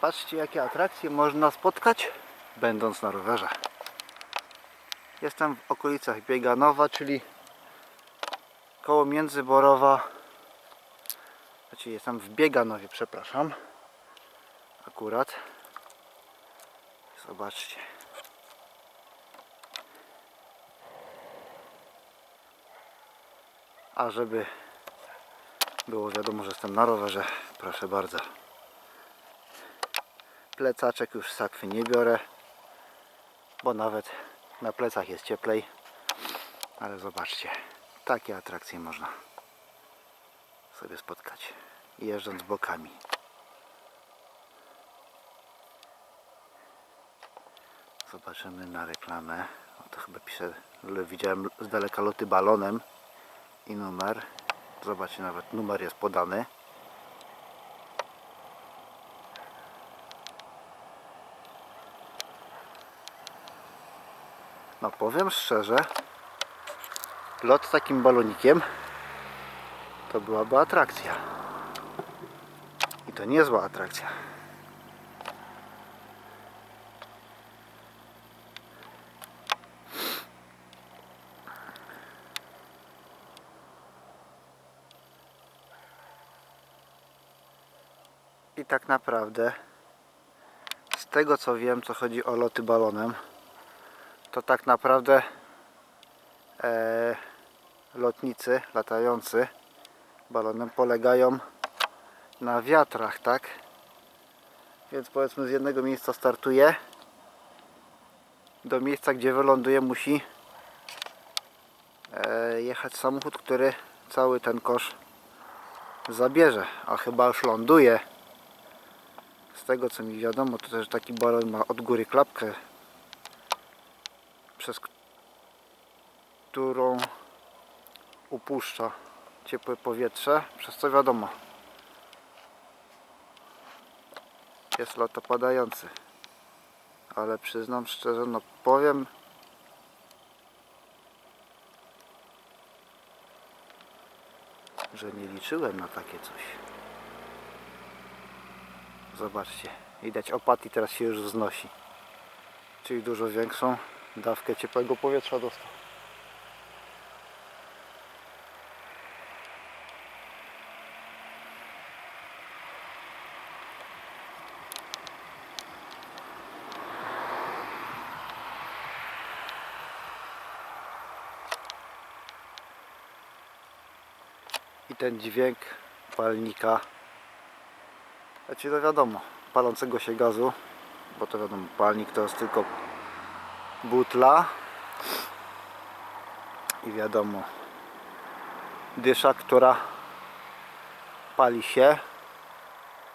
Patrzcie jakie atrakcje można spotkać będąc na rowerze. Jestem w okolicach Bieganowa, czyli koło Międzyborowa. Znaczy jestem w Bieganowie, przepraszam. Akurat. Zobaczcie. A żeby było wiadomo, że jestem na rowerze, proszę bardzo. Plecaczek już sakwy nie biorę, bo nawet na plecach jest cieplej. Ale zobaczcie, takie atrakcje można sobie spotkać, jeżdżąc bokami. Zobaczymy na reklamę. O, to chyba pisze, widziałem z daleka loty balonem i numer. Zobaczcie, nawet numer jest podany. No powiem szczerze, lot takim balonikiem to byłaby atrakcja. I to niezła atrakcja. I tak naprawdę z tego co wiem, co chodzi o loty balonem, to tak naprawdę e, lotnicy latający balonem polegają na wiatrach, tak? Więc powiedzmy z jednego miejsca startuje do miejsca, gdzie wyląduje musi e, jechać samochód, który cały ten kosz zabierze, a chyba już ląduje. Z tego co mi wiadomo, to też taki balon ma od góry klapkę, przez którą upuszcza ciepłe powietrze, przez co wiadomo, jest lot opadający. Ale przyznam szczerze, no powiem, że nie liczyłem na takie coś. Zobaczcie, widać opad i teraz się już wznosi. Czyli dużo większą dawkę ciepłego powietrza dostał. I ten dźwięk palnika znaczy to wiadomo, palącego się gazu, bo to wiadomo, palnik to jest tylko butla i wiadomo, dysza, która pali się,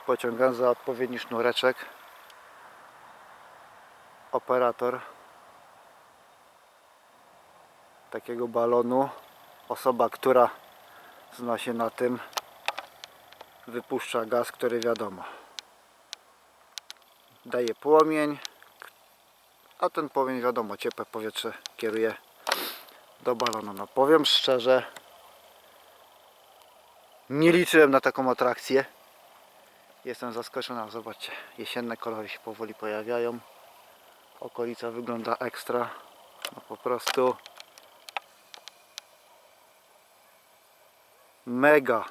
pociągając za odpowiedni sznureczek. Operator takiego balonu, osoba, która zna się na tym, wypuszcza gaz, który wiadomo daje płomień a ten płomień wiadomo ciepłe powietrze kieruje do balonu. No powiem szczerze nie liczyłem na taką atrakcję. Jestem zaskoczony. Zobaczcie jesienne kolory się powoli pojawiają. Okolica wygląda ekstra. No po prostu mega.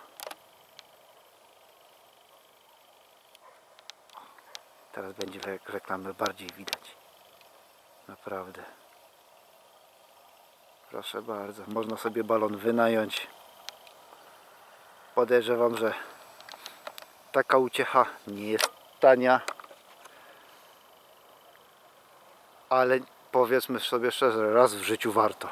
Teraz będzie re- reklamy bardziej widać. Naprawdę. Proszę bardzo. Można sobie balon wynająć. Podejrzewam, że taka uciecha nie jest tania. Ale powiedzmy sobie szczerze, raz w życiu warto.